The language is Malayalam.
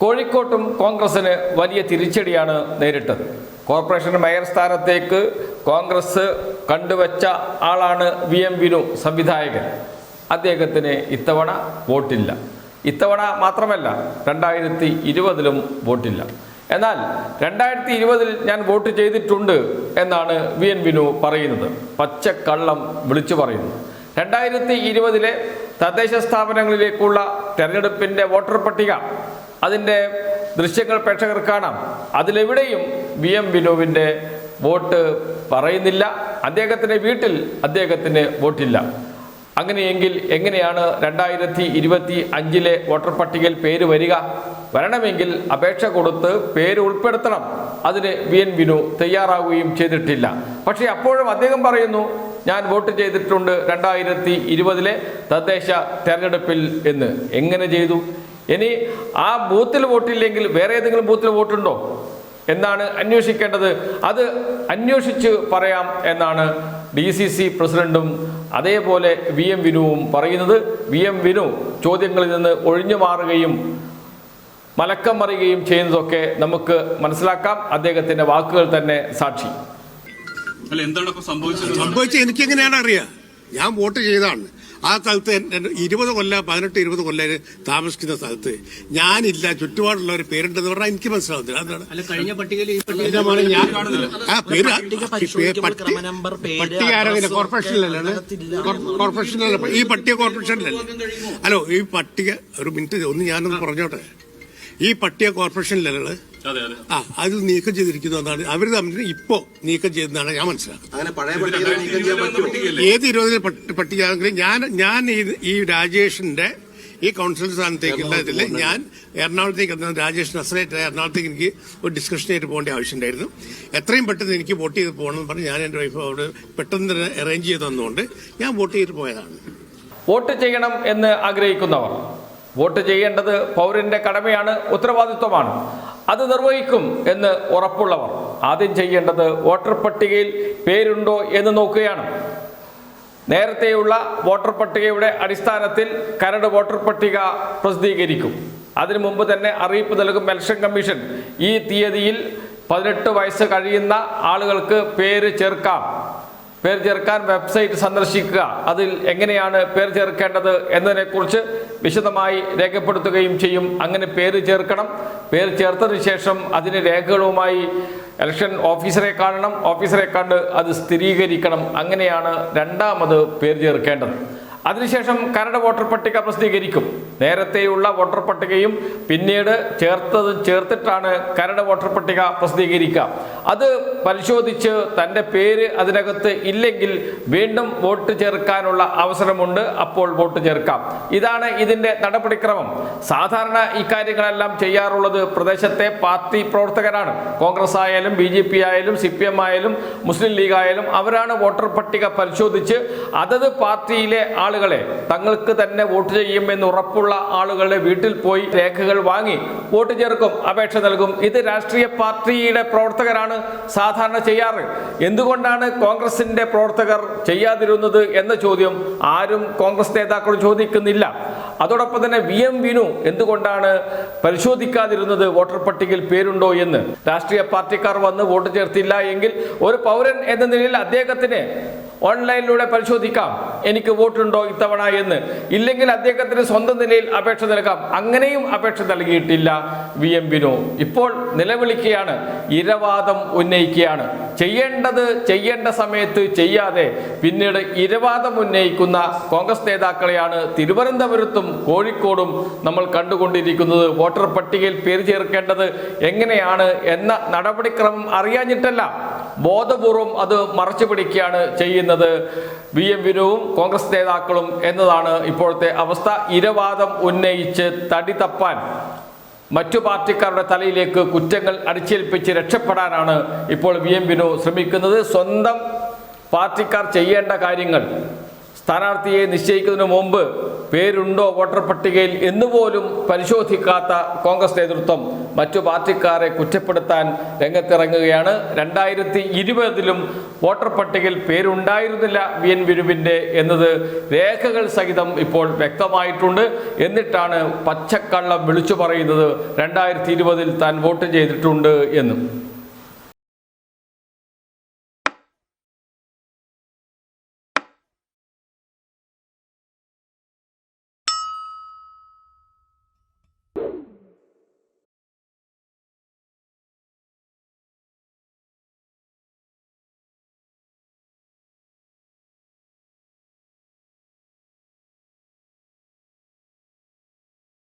കോഴിക്കോട്ടും കോൺഗ്രസിന് വലിയ തിരിച്ചടിയാണ് നേരിട്ടത്. കോർപ്പറേഷൻ മേയർ സ്ഥാനത്തേക്ക് കോൺഗ്രസ് കണ്ടുവച്ച ആളാണ് വി എം വിനു സംവിധായകൻ. അദ്ദേഹത്തിന് ഇത്തവണ വോട്ടില്ല. ഇത്തവണ മാത്രമല്ല രണ്ടായിരത്തി ഇരുപതിലും വോട്ടില്ല. എന്നാൽ രണ്ടായിരത്തി ഇരുപതിൽ ഞാൻ വോട്ട് ചെയ്തിട്ടുണ്ട് എന്നാണ് വി എൻ വിനു പറയുന്നത്. പച്ചക്കള്ളം വിളിച്ചു പറയുന്നു. രണ്ടായിരത്തി ഇരുപതിലെ തദ്ദേശ സ്ഥാപനങ്ങളിലേക്കുള്ള തെരഞ്ഞെടുപ്പിന്റെ വോട്ടർ പട്ടിക അതിന്റെ ദൃശ്യങ്ങൾ പ്രേക്ഷകർ കാണാം. അതിലെവിടെയും വി എം വിനുവിന്റെ വോട്ട് പറയുന്നില്ല. അദ്ദേഹത്തിന്റെ വീട്ടിൽ അദ്ദേഹത്തിന് വോട്ടില്ല. അങ്ങനെയെങ്കിൽ എങ്ങനെയാണ് രണ്ടായിരത്തി ഇരുപത്തി അഞ്ചിലെ വോട്ടർ പട്ടികയിൽ പേര് വരിക? വരണമെങ്കിൽ അപേക്ഷ കൊടുത്ത് പേര് ഉൾപ്പെടുത്തണം. അതിന് വി എൻ വിനു തയ്യാറാവുകയും ചെയ്തിട്ടില്ല. പക്ഷേ അപ്പോഴും അദ്ദേഹം പറയുന്നു ഞാൻ വോട്ട് ചെയ്തിട്ടുണ്ട് രണ്ടായിരത്തി ഇരുപതിലെ തദ്ദേശ തെരഞ്ഞെടുപ്പിൽ എന്ന്. എങ്ങനെ ചെയ്തു? ഇനി ആ ബൂത്തിൽ വോട്ടില്ലെങ്കിൽ വേറെ ഏതെങ്കിലും ബൂത്തിൽ വോട്ടുണ്ടോ? എന്നാണ് അന്വേഷിക്കേണ്ടത്. അത് അന്വേഷിച്ച് പറയാം എന്നാണ് ഡി സി സി പ്രസിഡന്റും അതേപോലെ വി എം വിനുവും പറയുന്നത്. വി എം വിനു ചോദ്യങ്ങളിൽ നിന്ന് ഒഴിഞ്ഞു മാറുകയും മലക്കം മറിയുകയും ചെയ്യുന്നതൊക്കെ നമുക്ക് മനസ്സിലാക്കാം. അദ്ദേഹത്തിന്റെ വാക്കുകൾ തന്നെ സാക്ഷി. അല്ല എന്താണ് സംഭവിച്ചത്? സംഭവിച്ചത് സംഭവിച്ച എനിക്ക് എങ്ങനെയാണ് അറിയാം ഞാൻ വോട്ട് ചെയ്താണ്. ആ സ്ഥലത്ത് ഇരുപത് കൊല്ലം പതിനെട്ട് ഇരുപത് കൊല്ലം താമസിക്കുന്ന സ്ഥലത്ത് ഞാനില്ല ചുറ്റുപാടുള്ളവർ പേരുണ്ടെന്ന് പറഞ്ഞാൽ എനിക്ക് മനസ്സിലാവുന്നില്ല. അതാണ്. ഈ പട്ടിക കോർപ്പറേഷനിലല്ലേ കോർപ്പറേഷനിലല്ല ഈ പട്ടിക കോർപ്പറേഷനിലല്ലേ ഹലോ ഈ പട്ടിക ഒരു മിനിറ്റ് ഒന്ന് ഞാനൊന്ന് പറഞ്ഞോട്ടെ? ഈ പട്ടിക കോർപ്പറേഷനിലല്ലേ ആ അത് നീക്കം ചെയ്തിരിക്കുന്നു എന്നാണ്. അവർ തമ്മിൽ ഇപ്പോ നീക്കം ചെയ്തെന്നാണ് ഞാൻ മനസ്സിലാക്കുന്നത്? ഏത് ഇരുപതിൽ പട്ടികയാണെങ്കിലും ഞാൻ ഞാൻ ഈ- രാജേഷിന്റെ ഈ കൗൺസിൽ സ്ഥാനത്തേക്കുള്ള ഇതിൽ ഞാൻ എറണാകുളത്തേക്ക് എത്തുന്ന രാജേഷ് നസറേറ്റ് എറണാകുളത്തേക്ക് എനിക്ക് ഒരു ഡിസ്കഷനായിട്ട് പോകേണ്ട ആവശ്യമുണ്ടായിരുന്നു. എത്രയും പെട്ടെന്ന് എനിക്ക് വോട്ട് ചെയ്ത് പോകണം എന്ന് പറഞ്ഞ് ഞാൻ എന്റെ വൈഫ് അവിടെ പെട്ടെന്ന് തന്നെ അറേഞ്ച് ചെയ്ത് തന്നുകൊണ്ട് ഞാൻ വോട്ട് ചെയ്ത് പോയതാണ്. വോട്ട് ചെയ്യണം എന്ന് ആഗ്രഹിക്കുന്നവർ. വോട്ട് ചെയ്യേണ്ടത് പൗരന്റെ കടമയാണ് ഉത്തരവാദിത്വമാണ്. അത് നിർവഹിക്കും എന്ന് ഉറപ്പുള്ളവർ. ആദ്യം ചെയ്യേണ്ടത് വോട്ടർ പട്ടികയിൽ പേരുണ്ടോ എന്ന് നോക്കുകയാണ്. നേരത്തെയുള്ള വോട്ടർ പട്ടികയുടെ അടിസ്ഥാനത്തിൽ കരട് വോട്ടർ പട്ടിക പ്രസിദ്ധീകരിക്കും. അതിനു മുമ്പ് തന്നെ അറിയിപ്പ് നൽകും ഇലക്ഷൻ കമ്മീഷൻ. ഈ തീയതിയിൽ പതിനെട്ട് വയസ്സ് കഴിയുന്ന ആളുകൾക്ക് പേര് ചേർക്കാം. പേര് ചേർക്കാൻ വെബ്സൈറ്റ് സന്ദർശിക്കുക. അതിൽ എങ്ങനെയാണ് പേര് ചേർക്കേണ്ടത് എന്നതിനെക്കുറിച്ച് വിശദമായി രേഖപ്പെടുത്തുകയും ചെയ്യും. അങ്ങനെ പേര് ചേർക്കണം. പേര് ചേർത്തതിന് ശേഷം അതിന് രേഖകളുമായി ഇലക്ഷൻ ഓഫീസറെ കാണണം. ഓഫീസറെ കണ്ട് അത് സ്ഥിരീകരിക്കണം. അങ്ങനെയാണ് രണ്ടാമത് പേര് ചേർക്കേണ്ടത്. അതിനുശേഷം കരട് വോട്ടർ പട്ടിക പ്രസിദ്ധീകരിക്കും. നേരത്തെയുള്ള വോട്ടർ പട്ടികയും പിന്നീട് ചേർത്തത് ചേർത്തിട്ടാണ് കരട് വോട്ടർ പട്ടിക പ്രസിദ്ധീകരിക്കുക. അത് പരിശോധിച്ച് തന്റെ പേര് അതിനകത്ത് ഇല്ലെങ്കിൽ വീണ്ടും വോട്ട് ചേർക്കാനുള്ള അവസരമുണ്ട്. അപ്പോൾ വോട്ട് ചേർക്കാം. ഇതാണ് ഇതിന്റെ നടപടിക്രമം. സാധാരണ ഇക്കാര്യങ്ങളെല്ലാം ചെയ്യാറുള്ളത് പ്രദേശത്തെ പാർട്ടി പ്രവർത്തകരാണ്. കോൺഗ്രസ് ആയാലും ബി ജെ പി ആയാലും സി പി എം ആയാലും മുസ്ലിം ലീഗ് ആയാലും അവരാണ് വോട്ടർ പട്ടിക പരിശോധിച്ച് അതത് പാർട്ടിയിലെ ആളുകളെ തങ്ങൾക്ക് തന്നെ വോട്ട് ചെയ്യുമെന്ന് ഉറപ്പുള്ള ആളുകളുടെ വീട്ടിൽ പോയി രേഖകൾ വാങ്ങി വോട്ട് ചേർക്കും അപേക്ഷ നൽകും. ഇത് രാഷ്ട്രീയ പാർട്ടിയുടെ പ്രവർത്തകരാണ് സാധാരണ ചെയ്യാറ്. എന്തുകൊണ്ടാണ് കോൺഗ്രസിന്റെ പ്രവർത്തകർ ചെയ്യാതിരുന്നത് എന്ന ചോദ്യം ആരും കോൺഗ്രസ് നേതാക്കൾ ചോദിക്കുന്നില്ല. അതോടൊപ്പം തന്നെ വി എം വിനു എന്തുകൊണ്ടാണ് പരിശോധിക്കാതിരുന്നത്? വോട്ടർ പട്ടികയിൽ പേരുണ്ടോ എന്ന്. രാഷ്ട്രീയ പാർട്ടിക്കാർ വന്ന് വോട്ട് ചേർത്തില്ല എങ്കിൽ ഒരു പൗരൻ എന്ന നിലയിൽ അദ്ദേഹത്തിന് ഓൺലൈനിലൂടെ പരിശോധിക്കാം. എനിക്ക് വോട്ടുണ്ടോ ഇത്തവണ എന്ന്. ഇല്ലെങ്കിൽ അദ്ദേഹത്തിന് സ്വന്തം നിലയിൽ അപേക്ഷ നൽകാം. അങ്ങനെയും അപേക്ഷ നൽകിയിട്ടില്ല വി എം വിനു. ഇപ്പോൾ നിലവിളിക്കുകയാണ്. ഇരവാദം ഉന്നയിക്കുകയാണ്. ചെയ്യേണ്ടത് ചെയ്യേണ്ട സമയത്ത് ചെയ്യാതെ പിന്നീട് ഇരവാദം ഉന്നയിക്കുന്ന കോൺഗ്രസ് നേതാക്കളെയാണ് തിരുവനന്തപുരത്തും കോഴിക്കോടും നമ്മൾ കണ്ടുകൊണ്ടിരിക്കുന്നത്. വോട്ടർ പട്ടികയിൽ പേര് ചേർക്കേണ്ടത് എങ്ങനെയാണ് എന്ന നടപടിക്രമം അറിയാഞ്ഞിട്ടല്ല. ബോധപൂർവം അത് മറച്ചു പിടിക്കുകയാണ് ചെയ്യുന്നത്. വി എം വിനുവും കോൺഗ്രസ് നേതാക്കളും എന്നതാണ് ഇപ്പോഴത്തെ അവസ്ഥ. ഇരവാദം ഉന്നയിച്ച് തടി തപ്പാൻ മറ്റു പാർട്ടിക്കാരുടെ തലയിലേക്ക് കുറ്റങ്ങൾ അടിച്ചേൽപ്പിച്ച് രക്ഷപ്പെടാനാണ് ഇപ്പോൾ വി എം വിനു ശ്രമിക്കുന്നത്. സ്വന്തം പാർട്ടിക്കാർ ചെയ്യേണ്ട കാര്യങ്ങൾ സ്ഥാനാർത്ഥിയെ നിശ്ചയിക്കുന്നതിന് മുമ്പ് പേരുണ്ടോ വോട്ടർ പട്ടികയിൽ എന്നുപോലും പരിശോധിക്കാത്ത കോൺഗ്രസ് നേതൃത്വം മറ്റു പാർട്ടിക്കാരെ കുറ്റപ്പെടുത്താൻ രംഗത്തിറങ്ങുകയാണ്. രണ്ടായിരത്തി ഇരുപതിലും വോട്ടർ പട്ടികയിൽ പേരുണ്ടായിരുന്നില്ല വി എൻ വിരുവിന്റെ എന്നത് രേഖകൾ സഹിതം ഇപ്പോൾ വ്യക്തമായിട്ടുണ്ട്. എന്നിട്ടാണ് പച്ചക്കള്ളം വിളിച്ചു പറയുന്നത് രണ്ടായിരത്തി ഇരുപതിൽ താൻ വോട്ട് ചെയ്തിട്ടുണ്ട് എന്നും.